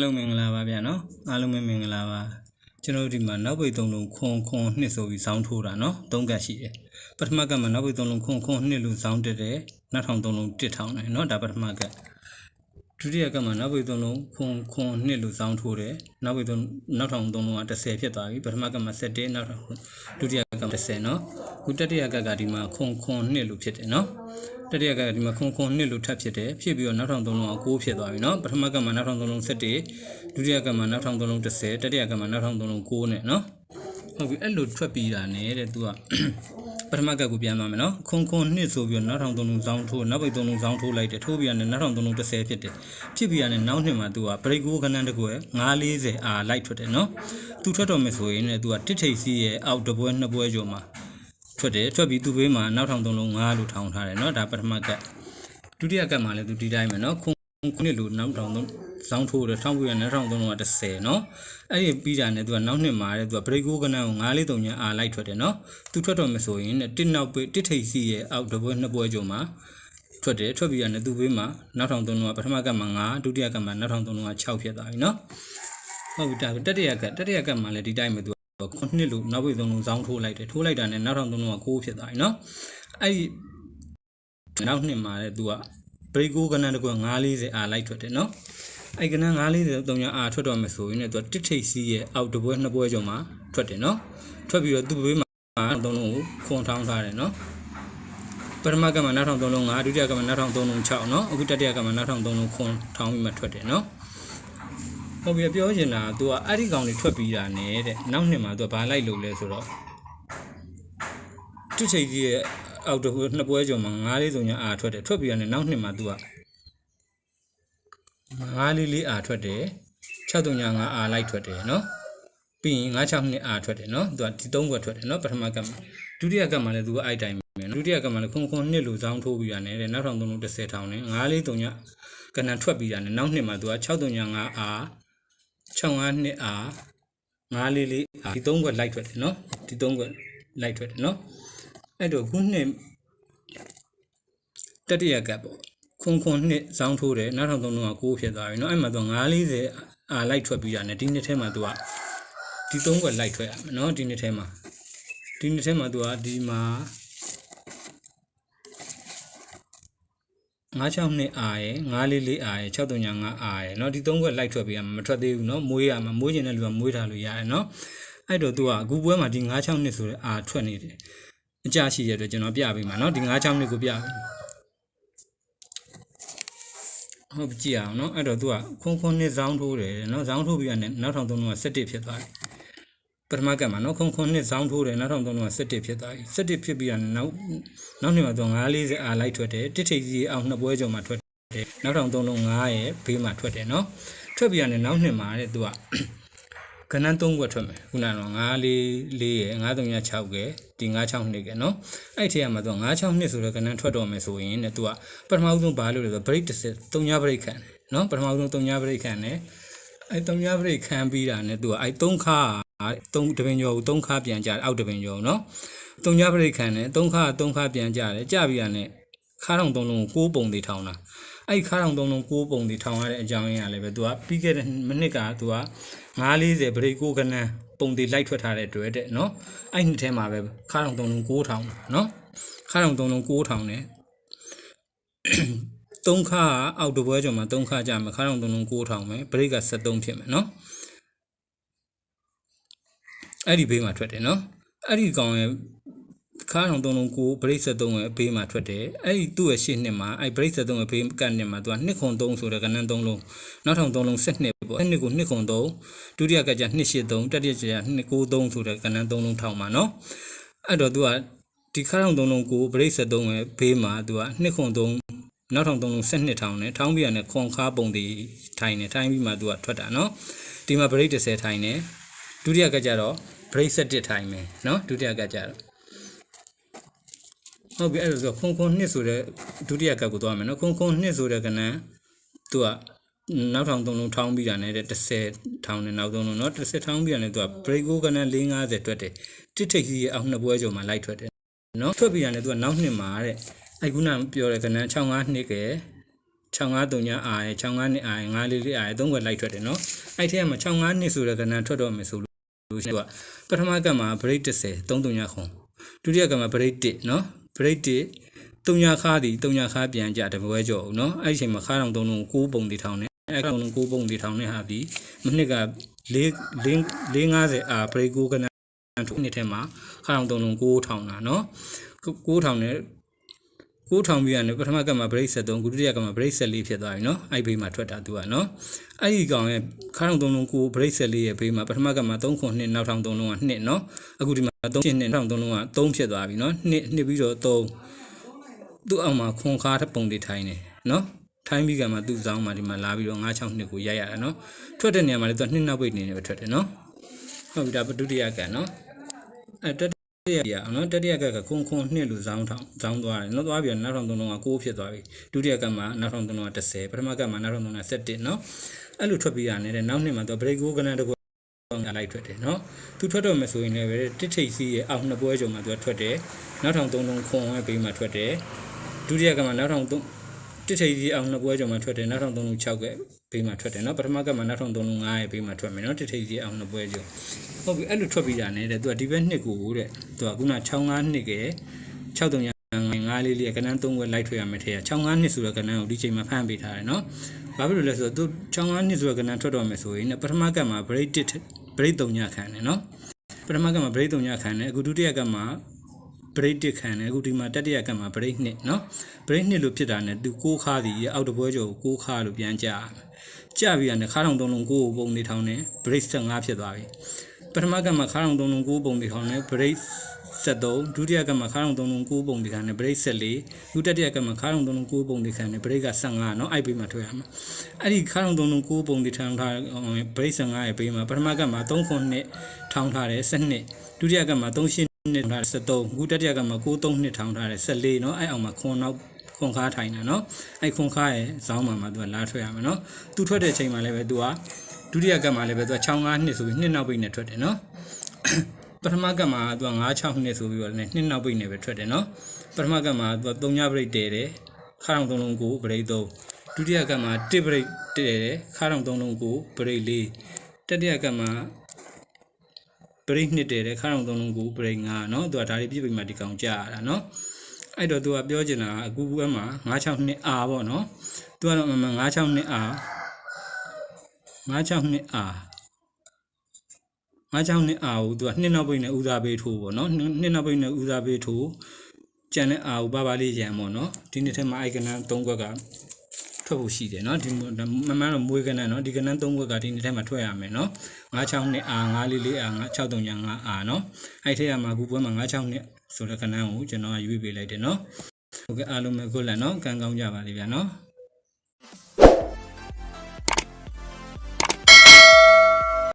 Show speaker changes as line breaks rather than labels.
အားလုံးမင်္ဂလာပါဗျာနော်အားလုံးပဲမင်္ဂလာပါကျွန်တော်တို့ဒီမှာနောက်ပိတ်သုံးလုံးခွန်ခွန်နှစ်ဆိုပြီးဇောင်းထိုးတာနော်သုံးကတ်ရှိတယ်ပထမကတ်မှာနောက်ပိတ်သုံးလုံးခွန်ခွန်နှစ်လို့ဇောင်းတက်တယ်နောက်ထောင်သုံးလုံးတစ်ထောင်တယ်နော်ဒါပထမကတ်ဒုတိယကတ်မှာနောက်ပိတ်သုံးလုံးခွန်ခွန်နှစ်လို့ဇောင်းထိုးတယ်နောက်ပိတ်သုံးနောက်ထောင်သုံးလုံးက30ဖြစ်သွားပြီပထမကတ်မှာ7နောက်ထောင်ဒုတိယကတ်မှာ30နော် ခုတတိယကက်ကဒီမှာခွန်ခွန်နှစ်လို့ဖြစ်တယ်နော်တတိယကက်ကဒီမှာခွန်ခွန်နှစ်လို့ထပ်ဖြစ်တယ်ဖြစ်ပြီးတော့နောက်ထောင်သုံးလုံး9ဖြစ်သွားပြီနော်ပထမကက်မှာနောက်ထောင်သုံးလုံး7ဒုတိယကက်မှာနောက်ထောင်သုံးလုံး10တတိယကက်မှာနောက်ထောင်သုံးလုံး9နဲ့နော်ဟုတ်ပြီအဲ့လိုထွက်ပြီးတာနဲ့တဲ့သူကပထမကက်ကိုပြန်သွားမယ်နော်ခွန်ခွန်နှစ်ဆိုပြီးတော့နောက်ထောင်သုံးလုံးဇောင်းထိုးနောက်ပိတ်သုံးလုံးဇောင်းထိုးလိုက်တယ်ထိုးပြီးရတယ်နောက်ထောင်သုံးလုံး30ဖြစ်တယ်ဖြစ်ပြီးရတယ်နောက်နှစ်မှာသူကဘရိတ်ကိုခဏတကွယ်940အာလိုက်ထွက်တယ်နော်သူထွက်တော့မယ်ဆိုရင်လည်းသူကတစ်ထိပ်စီးရဲ့အောက်တပွဲနှစ်ပွဲကျော်မှာ ထွက်တယ်ထွက်ပြီးသူ့ဘေးမှာနောက်ထောင်သုံးလုံး9လို့ထောင်ထားတယ်เนาะဒါပထမကတ်ဒုတိယကတ်မှာလည်းသူဒီတိုင်းပဲเนาะခုခုနှစ်လို့နောက်ထောင်သုံးဇောင်းထိုးတယ်ထောင်ပြီးရနောက်ထောင်သုံးလုံးက30เนาะအဲ့ဒီပြီးတာနဲ့သူကနောက်နှစ်မှာတဲ့သူကဘရိတ်ကိုကနန်းကို943ညအာလိုက်ထွက်တယ်เนาะသူထွက်တော့မယ်ဆိုရင်တဲ့တစ်နောက်ပေးတစ်ထိပ်စီရဲ့အောက်တပွဲနှစ်ပွဲကျော်မှာထွက်တယ်ထွက်ပြီးရတယ်သူ့ဘေးမှာနောက်ထောင်သုံးလုံးကပထမကတ်မှာ9ဒုတိယကတ်မှာနောက်ထောင်သုံးလုံးက6ဖြစ်သွားပြီเนาะဟုတ်ပြီဒါတတိယကတ်တတိယကတ်မှာလည်းဒီတိုင်းပဲသူ ခုနှစ်လို့နောက်ပိတ်သုံးလုံးဇောင်းထိုးလိုက်တယ်ထိုးလိုက်တာနဲ့နောက်ထောင်သုံးလုံးက6ဖြစ်သွားပြီเนาะအဲ့ဒီနောက်နှစ်မှာတဲ့သူကဘရိတ်ကိုကနန်းတကွ940အာလိုက်ထွက်တယ်เนาะအဲ့ကနန်း940တုံညာအာထွက်တော့မယ်ဆိုရင်လည်းသူကတစ်ထိပ်စီးရဲ့အောက်တပွဲနှစ်ပွဲကျော်မှာထွက်တယ်เนาะထွက်ပြီးတော့သူ့ဘေးမှာသုံးလုံးကိုခွန်ထောင်းထားတယ်เนาะပထမကမှနောက်ထောင်သုံးလုံး9ဒုတိယကမှနောက်ထောင်သုံးလုံး6เนาะအခုတတိယကမှနောက်ထောင်သုံးလုံးခွန်ထောင်းပြီးမှထွက်တယ်เนาะ ဟုတ်ပြီပြောချင်တာက तू ကအဲ့ဒီကောင်တွေထွက်ပြီးတာနဲ့တဲ့နောက်နှစ်မှာ तू ကဘာလိုက်လို့လဲဆိုတော့တစ်ချိန်ကြီးရဲ့အောက်တပွဲနှစ်ပွဲကျော်မှာငားလေးစုံညာအာထွက်တယ်ထွက်ပြီးတာနဲ့နောက်နှစ်မှာ तू ကငားလေးလေးအာထွက်တယ်6တုံညာငါအာလိုက်ထွက်တယ်နော်ပြီးရင်96နှစ်အာထွက်တယ်နော် तू ကဒီ3ခွက်ထွက်တယ်နော်ပထမကပ်မှာဒုတိယကပ်မှာလည်း तू ကအဲ့တိုင်းပဲနော်ဒုတိယကပ်မှာလည်းခွန်ခွန်နှစ်လို့ဇောင်းထိုးပြီးတာနဲ့တဲ့နောက်ထောင်သုံးလုံး30ထောင်နဲ့ငားလေးတုံညာကနန်ထွက်ပြီးတာနဲ့နောက်နှစ်မှာ तू က6တုံညာငါအာ 65နှစ်အား9လေးလေးအားဒီ3ခွက်လိုက်ထွက်တယ်နော်ဒီ3ခွက်လိုက်ထွက်တယ်နော်အဲ့တော့ခုနှစ်တတိယကပ်ပေါ့ခွန်ခွန်နှစ်ဇောင်းထိုးတယ်နောက်ထောင်သုံးလုံးက6ဖြစ်သွားပြီနော်အဲ့မှာသူ940အားလိုက်ထွက်ပြီးရတယ်ဒီနှစ်ထဲမှာသူကဒီ3ခွက်လိုက်ထွက်ရမယ်နော်ဒီနှစ်ထဲမှာဒီနှစ်ထဲမှာသူကဒီမှာ 96နှစ်အာရယ်944အာရယ်639အာရယ်เนาะဒီ3ခွက်လိုက်ထွက်ပေးရမှာမထွက်သေးဘူးเนาะမွေးရမှာမွေးကျင်တဲ့လူကမွေးထားလို့ရတယ်เนาะအဲ့တော့ तू ကအခုပွဲမှာဒီ96နှစ်ဆိုတဲ့အာထွက်နေတယ်အကြရှိရတဲ့အတွက်ကျွန်တော်ပြပေးမှာเนาะဒီ96နှစ်ကိုပြပေးဟုတ်ကြည့်အောင်เนาะအဲ့တော့ तू ကခွန်းခွန်းနှစ်ဇောင်းထိုးတယ်เนาะဇောင်းထိုးပြီးရတဲ့နောက်ထောင်သုံးလုံးက17ဖြစ်သွားတယ် ပထမကတ်မှာနော်ခုံခုံနှစ်ဇောင်းထိုးတယ်နောက်ထောင်သုံးလုံးက17ဖြစ်သွားပြီ17ဖြစ်ပြီးတော့နောက်နောက်နှစ်မှာသူ940အားလိုက်ထွက်တယ်တစ်ထိပ်ကြီးအောင်နှစ်ပွဲကျော်မှာထွက်တယ်နောက်ထောင်သုံးလုံး9ရဲ့ဘေးမှာထွက်တယ်နော်ထွက်ပြီးတော့နောက်နှစ်မှာတဲ့သူကခဏသုံးခွက်ထွက်မယ်ခုနကတော့944ရဲ့9306ကဲဒီ962ကဲနော်အဲ့ထဲမှာသူက962ဆိုတော့ခဏထွက်တော့မယ်ဆိုရင်တဲ့သူကပထမဆုံးဘာလို့လဲဆိုတော့ break တစ်သုံးည break ခံတယ်နော်ပထမဆုံးသုံးည break ခံတယ်အဲ့သုံးည break ခံပြီးတာနဲ့သူကအဲ့သုံးခါ သုံးတပင်ကျော်ကိုသုံးခါပြန်ကြတယ်အောက်တပင်ကျော်နော်သုံးညပရိခံနဲ့သုံးခါသုံးခါပြန်ကြတယ်ကြပြီးရနဲ့ခါထောင်သုံးလုံးကို၉ပုံတွေထောင်တာအဲ့ခါထောင်သုံးလုံး၉ပုံတွေထောင်ရတဲ့အကြောင်းရင်းကလည်းပဲသူကပြီးခဲ့တဲ့မိနစ်ကသူက940ပရိကိုကနန်းပုံတွေလိုက်ထွက်ထားတဲ့တွေ့တဲ့နော်အဲ့နှစ်ထဲမှာပဲခါထောင်သုံးလုံး၉ထောင်နော်ခါထောင်သုံးလုံး၉ထောင်နဲ့သုံးခါအောက်တပွဲကျော်မှာသုံးခါကြာမှာခါထောင်သုံးလုံး၉ထောင်ပဲပရိက73ဖြစ်မယ်နော် အဲ့ဒီဘေးမှာထွက်တယ်နော်အဲ့ဒီကောင်ရဲ့ခါထောင်သုံးလုံးကိုဗရိတ်73ရဲ့ဘေးမှာထွက်တယ်အဲ့ဒီသူ့ရဲ့ရှေ့နှစ်မှာအဲ့ဗရိတ်73ရဲ့ဘေးကနှစ်မှာသူက2ခွန်3ဆိုတဲ့ကနန်း3လုံးနောက်ထောင်3လုံး12ပေါ့အဲ့နှစ်ကို2ခွန်3ဒုတိယကကြ283တတိယကကြ293ဆိုတဲ့ကနန်း3လုံးထောင်မှာနော်အဲ့တော့သူကဒီခါထောင်3လုံးကိုဗရိတ်73ရဲ့ဘေးမှာသူက2ခွန်3နောက်ထောင်3လုံး12ထောင်နဲ့ထောင်းပြရနဲ့ခွန်ခါပုံတည်ထိုင်နေထိုင်းပြီးမှသူကထွက်တာနော်ဒီမှာဗရိတ်30ထိုင်နေ ဒုတိယကကြတော့ဗရိတ်7ထိုင်မယ်နော်ဒုတိယကကြတော့ဟုတ်ပြီအဲ့ဒါဆိုခွန်ခွန်နှစ်ဆိုတဲ့ဒုတိယကတ်ကိုသွားမယ်နော်ခွန်ခွန်နှစ်ဆိုတဲ့ကဏ္ဍသူကနောက်ထောင်သုံးလုံးထောင်းပြီးတာနဲ့30ထောင်နဲ့နောက်သုံးလုံးနော်30ထောင်းပြီးတာနဲ့သူက break ကိုကဏ္ဍ450တွက်တယ်တစ်ထိပ်ကြီးရဲ့အောက်နှစ်ပွဲကျော်မှာလိုက်ထွက်တယ်နော်ထွက်ပြီးတာနဲ့သူကနောက်နှစ်မှာတဲ့အဲ့ခုနပြောတဲ့ကဏ္ဍ65နှစ်ကဲ6539အားရယ်65နှစ်အားရယ်944အားရယ်သုံးခွက်လိုက်ထွက်တယ်နော်အဲ့ထဲမှာ65နှစ်ဆိုတဲ့ကဏ္ဍထွက်တော့မယ်ဆိုလို့ ရှိရင်ကပထမကမှာ break 30 339ခွန်ဒုတိယကမှာ break 1နော် break 1တုံညာခါသည်တုံညာခါပြန်ကြတပွဲကြော်ဦးနော်အဲ့ဒီအချိန်မှာခါတောင်သုံးလုံးကို6ပုံတီထောင်နေအဲ့ကောင်လုံး6ပုံတီထောင်နေဟာပြီးမနှစ်က4 450အာ break 9ကဏ္ဍထုနှစ်ထဲမှာခါတောင်သုံးလုံး6ထောင်တာနော်6ထောင်နဲ့ ကိုးထောင်ပြီးကနေပထမကပ်မှာ brake 73ခုဒုတိယကပ်မှာ brake 74ဖြစ်သွားပြီနော်အဲ့ဘေးမှာထွက်တာသူကနော်အဲ့ဒီကောင်ရဲ့ခါထောင်3လုံးကို brake 74ရဲ့ဘေးမှာပထမကပ်မှာ3ခု2နောက်ထောင်3လုံးက2နော်အခုဒီမှာ3ရှင်း2ထောင်3လုံးက3ဖြစ်သွားပြီနော်2 2ပြီးတော့3သူ့အောက်မှာခွန်ခါတဲ့ပုံတွေထိုင်းနေနော်ထိုင်းပြီးကမှသူ့ဆောင်မှဒီမှာလာပြီးတော့9 6နှစ်ကိုရိုက်ရတာနော်ထွက်တဲ့နေရာမှာလည်းသူက2နောက်ပိတ်နေနေပဲထွက်တယ်နော်ဟုတ်ပြီဒါပဒုတိယကံနော်အဲ တတိယကနော်တတိယကကခွန်ခွန်နှစ်လူဇောင်းထောင်ဇောင်းသွားတယ်နော်သွားပြီးတော့နောက်ထောင်သုံးလုံးက6ဖြစ်သွားပြီဒုတိယကမှနောက်ထောင်သုံးလုံးက30ပထမကမှနောက်ထောင်သုံးလုံးက17နော်အဲ့လိုထွက်ပြီးရတယ်တဲ့နောက်နှစ်မှာတော့ break ကိုကနန်းတကွလိုက်ထွက်တယ်နော်သူထွက်တော့မယ်ဆိုရင်လည်းပဲတစ်ထိပ်စီးရဲ့အောက်နှစ်ပွဲကြုံမှာသူကထွက်တယ်နောက်ထောင်သုံးလုံးခွန်ရဲ့ဘေးမှာထွက်တယ်ဒုတိယကမှနောက်ထောင်သုံး တစ်ထိပ်စီးအောင်နှစ်ပွဲကြုံမှာထွက်တယ်နောက်ထောင်သုံးလုံး6ကဘေးမှာထွက်တယ်နော်ပထမကမှနောက်ထောင်သုံးလုံး9ရဲ့ဘေးမှာထွက်မယ်နော်တစ်ထိပ်စီးအောင်နှစ်ပွဲကြုံဟုတ်ပြီအဲ့လိုထွက်ပြီးတာနဲ့တဲ့သူကဒီဘက်နှစ်ကိုတဲ့သူကခုန65နှစ်က63ညာ9လေးလေးကဏ္ဍ3ခွဲလိုက်ထွက်ရမယ်ထဲက65နှစ်ဆိုတဲ့ကဏ္ဍကိုဒီချိန်မှာဖမ်းပေးထားတယ်နော်ဘာဖြစ်လို့လဲဆိုတော့သူ65နှစ်ဆိုတဲ့ကဏ္ဍထွက်တော့မယ်ဆိုရင်ပထမကမှာ break 1 break 3ညခံတယ်နော်ပထမကမှာ break 3ညခံတယ်အခုဒုတိယကမှာ break 1ခံတယ်အခုဒီမှာတတိယကမှာ break 2နော် break 2လို့ဖြစ်တာနဲ့သူ6ခါသည်အောက်တပွဲကျော်ကို6ခါလို့ပြန်ကြရမယ်ကြပြီးရတယ်ခါထောင်3လုံးကိုပုံနေထောင်တယ် break 15ဖြစ်သွားပြီ ပထမကမှာခါအောင်သုံးလုံး9ပုံဒီခေါင်းနဲ့ break 73ဒုတိယကမှာခါအောင်သုံးလုံး9ပုံဒီခေါင်းနဲ့ break 14ဒုတိယကမှာခါအောင်သုံးလုံး9ပုံဒီခေါင်းနဲ့ break က15เนาะအဲ့ဘေးမှာထွက်ရမှာအဲ့ဒီခါအောင်သုံးလုံး9ပုံဒီထောင်ထား break 15ရဲ့ဘေးမှာပထမကမှာ3ခွန်နှစ်ထောင်ထားတယ်12ဒုတိယကမှာ3ရှင်း နှစ်ထောင်ထားတယ်73အခုတတိယကမှာ9 3နှစ်ထောင်ထားတယ်14เนาะအဲ့အောင်မှာခွန်နောက်ခွန်ခါထိုင်တာเนาะအဲ့ခွန်ခါရဲ့ဇောင်းမှာမှာသူကလာထွက်ရမှာเนาะသူထွက်တဲ့ချိန်မှာလည်းပဲသူက ဒုတိယကပ်မှာလည်းပဲသူက65နှစ်ဆိုပြီးနှစ်နောက်ပိတ်နဲ့ထွက်တယ်နော်ပထမကပ်မှာသူက96နှစ်ဆိုပြီးတော့လည်းနှစ်နောက်ပိတ်နဲ့ပဲထွက်တယ်နော်ပထမကပ်မှာသူက3ညဘရိတ်တဲတယ်ခါအောင်3လုံးကိုဘရိတ်3ဒုတိယကပ်မှာ1ဘရိတ်တဲတယ်ခါအောင်3လုံးကိုဘရိတ်4တတိယကပ်မှာ ဘရိတ်2တဲတယ်ခါအောင်3လုံးကိုဘရိတ်5နော်သူကဒါတွေပြည့်ပြီမှဒီကောင်ကြာရတာနော်အဲ့တော့သူကပြောချင်တာအခုကမှာ96နှစ်အာပေါ့နော်သူကတော့96နှစ်အာ96နှစ်အာ96နှစ်အာကိုသူကနှစ်နောက်ပိတ်နဲ့ဦးစားပေးထိုးပေါ့နော်နှစ်နှစ်နောက်ပိတ်နဲ့ဦးစားပေးထိုးကျန်တဲ့အာကိုပါပါလေးရံပေါ့နော်ဒီနှစ်ထဲမှာအိုက်ကနန်း၃ခွက်က ထွက်ဖို့ရှိတယ်เนาะဒီမမှန်တော့မွေးကနန်းเนาะဒီကနန်း၃ခွက်ကဒီနှစ်ထဲမှာထွက်ရမယ်เนาะ96နှစ်အာ944အာ963ညာ9အာเนาะအဲ့ထဲမှာအခုပွဲမှာ96နှစ်ဆိုတဲ့ကနန်းကိုကျွန်တော်ကရွေးပေးလိုက်တယ်เนาะဟုတ်ကဲ့အားလုံးပဲခုလက်เนาะကံကောင်းကြပါလိမ့်ဗျာเนาะ